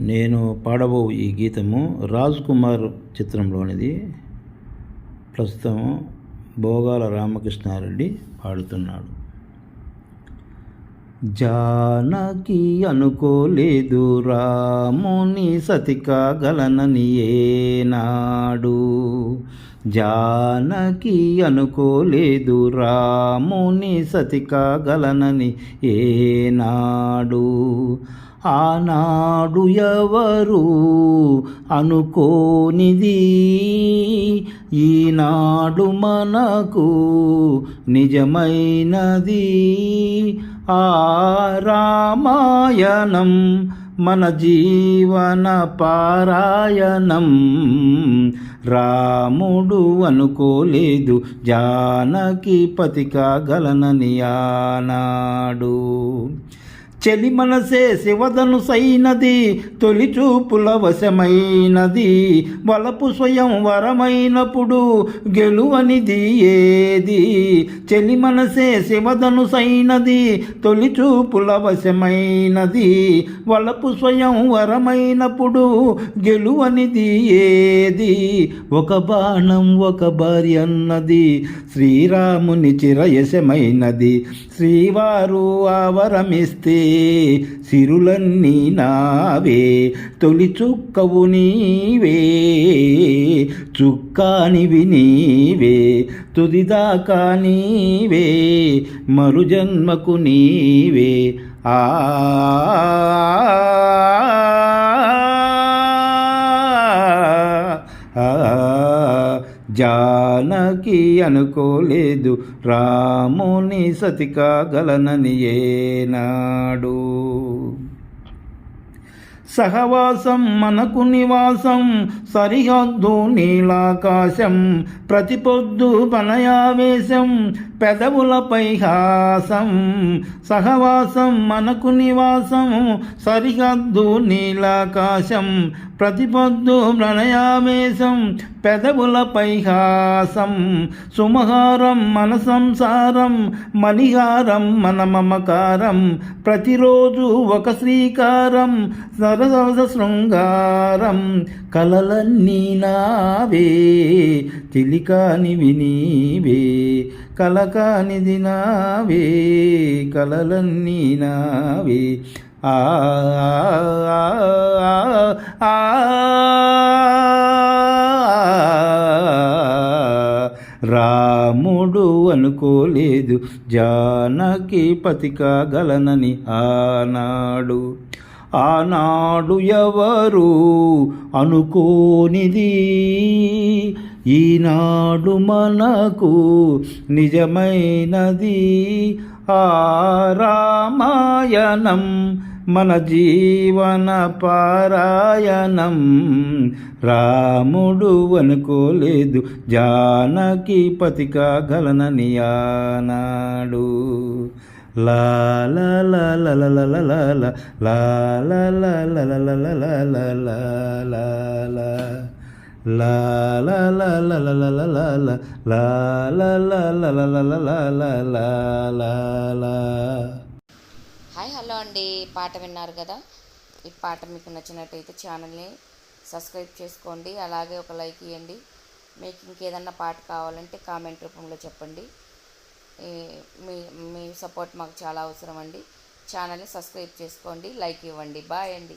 నేను పాడబో ఈ గీతము రాజ్ కుమార్ చిత్రంలోనిది. ప్రస్తుతం భోగాల రామకృష్ణారెడ్డి పాడుతున్నాడు. జానకి అనుకోలేదు రాముని సతి కాగలనని ఏనాడు. జానకి అనుకోలేదు రాముని సతి కాగలనని ఏనాడు. ఆనాడు ఎవరు అనుకోనిది? ఈనాడు మనకు నిజమైనది. ఆ రామాయణం మన జీవన పారాయణం. రాముడు అనుకోలేదు జానకి పతి గలనని ఆనాడు. చెలి మనసే శివదను సైనది తొలి చూపుల వశమైనది. వలపు స్వయం వరమైనప్పుడు గెలువనిది ఏది? చెలి మనసే శివదను సైనది తొలి చూపుల వశమైనది. వలపు స్వయం వరమైనప్పుడు గెలువనిది ఏది? ఒక బాణం ఒక భార్య అన్నది శ్రీరాముని చిరయశమైనది. శ్రీవారు ఆవరమిస్తే సిరులన్నీ నావే తొలి చుక్కవు నీవే చుక్కానివి నీవే తుదిదాకా నీవే మరు జన్మకు నీవే. ఆ జానకి అనుకోలేదు. రాముని సతి కాగలనని ఏనాడు. సహవాసం మనకు నివాసం. సరిహద్దు నీలాకాశం ప్రతిపొద్దు పనయావేశం. పెదవులపై హాసం సహవాసం మనకు నివాసం. సరిహద్దు నీలాకాశం ప్రతిపొద్దు ప్రణయావేశం. పెదవులపై హాసం సుమహారం మన సంసారం. మణిహారం మన మమకారం. ప్రతిరోజు ఒక శ్రీకారం. సరస శృంగారం కలలన్నీ నావే చిలికానివి నీవే కలకానిది నావే కలలన్నీ నావే. ఆ ఆ, ఆ, రాముడు అనుకోలేదు జానకి పతి గలనని ఆనాడు. ఆనాడు ఎవరు అనుకోనిది? ఈనాడు మనకు నిజమైనది ఆ రామాయణం మన జీవన పారాయణం. రాముడు అనుకోలేదు జానకి పతి ఆనాడు. ఆనాడు లా లా లా లా లా లా లా లా లా హాయ్ హలో అండి పాట విన్నారు కదా ఈ పాట మీకు నచ్చినట్టయితే ఛానల్ని సబ్స్క్రైబ్ చేసుకోండి అలాగే ఒక లైక్ ఇవ్వండి మీకు ఇంకేదన్నా పాట కావాలంటే కామెంట్ రూపంలో చెప్పండి మీ మీ సపోర్ట్ మాకు చాలా అవసరం అండి ఛానల్ని సబ్స్క్రైబ్ చేసుకోండి లైక్ ఇవ్వండి. బాయ్ అండి.